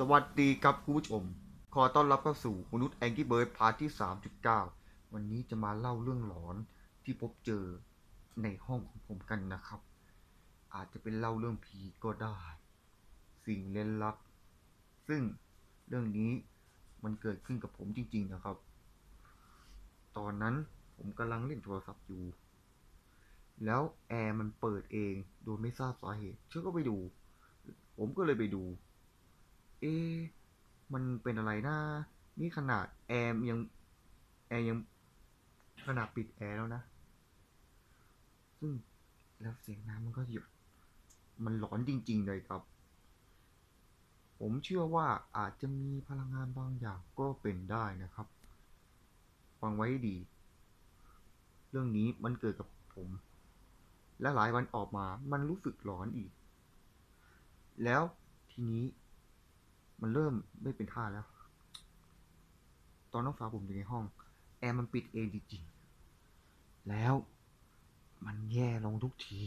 สวัสดีครับคุณผู้ชม ขอต้อนรับเข้าสู่มนุษย์แองกี้เบิร์ดพาร์ทที่ 3.9 วันนี้จะมาเล่าเรื่องหลอนที่พบเจอในห้องของผมกันนะครับ อาจจะเป็นเล่าเรื่องผีก็ได้ สิ่งเล่นลับ ซึ่งเรื่องนี้มันเกิดขึ้นกับผมจริง ๆนะครับ ตอนนั้นผมกำลังเล่นโทรศัพท์อยู่ แล้วแอร์มันเปิดเองโดยไม่ทราบสาเหตุเชื่อก็ไปดู ผมก็เลยไปดู เอ๊มันเป็นอะไรนะ นี่ขนาดแอร์ยัง แอร์ยังขนาดปิดแอร์แล้วนะ ซึ่งแล้วเสียงน้ำมันก็หยุด มันหลอนจริง ๆ เลยครับ ผมเชื่อว่าอาจจะมีพลังงานบางอย่างก็เป็นได้นะครับ ฟังไว้ดี เรื่องนี้มันเกิดกับผม และหลายวันออกมา มันรู้สึกหลอนอีก แล้วทีนี้ มันเริ่มไม่เป็นท่าแล้ว ตอนน้องฟ้าผมอยู่ในห้อง แอร์มันปิดเองจริงๆ แล้วมันแย่ลงทุกที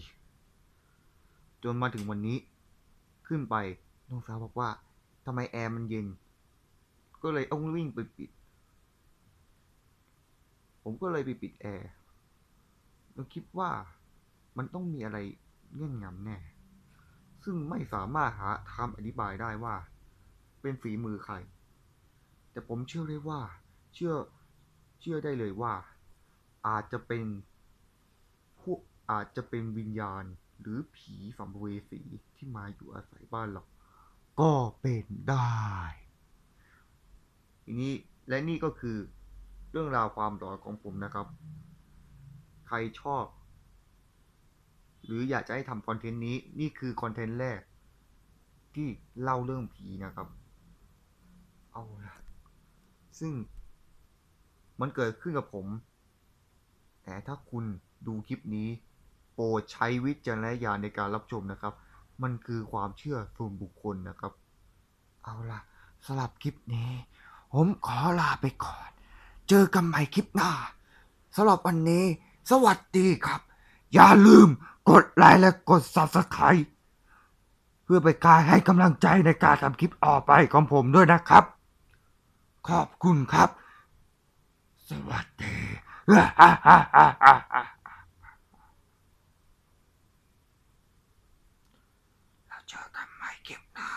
จนมาถึงวันนี้ ขึ้นไปน้องฟ้าบอกว่าทำไมแอร์มันเย็น ก็เลยต้องวิ่งไปปิด ผมก็เลยไปปิดแอร์แล้วคิดว่ามันต้องมีอะไรเงื่อนงำแน่ ซึ่งไม่สามารถหาคำอธิบายได้ว่า เป็นฝีมือใคร แต่ผมเชื่อเลยว่า เชื่อ เชื่อได้เลยว่า อาจจะเป็นพวกอาจจะเป็นวิญญาณหรือผีสัมภเวสีที่มาอยู่อาศัยบ้านเรา ก็เป็นได้ทีนี้และนี่ก็คือเรื่องราวความหลอนของผมนะครับ ใครชอบ หรืออยากจะให้ทำคอนเทนต์นี้ นี่คือคอนเทนต์แรก ที่เล่าเรื่องผีนะครับ เอาละซึ่งมันเกิดขึ้นกับผม แต่ถ้าคุณดูคลิปนี้ โปรดใช้วิจารณญาณในการรับชมนะครับ มันคือความเชื่อส่วนบุคคลนะครับ เอาล่ะสำหรับคลิปนี้ ผมขอลาไปก่อน เจอกันใหม่คลิปหน้าสำหรับวันนี้ สวัสดีครับ อย่าลืมกดไลค์และกด Subscribe เพื่อเป็นการให้กำลังใจในการทำคลิปออกไปของผมด้วยนะครับ ขอบคุณครับ สวัสดีแล้วเจอทำนใหมเก็บหน้า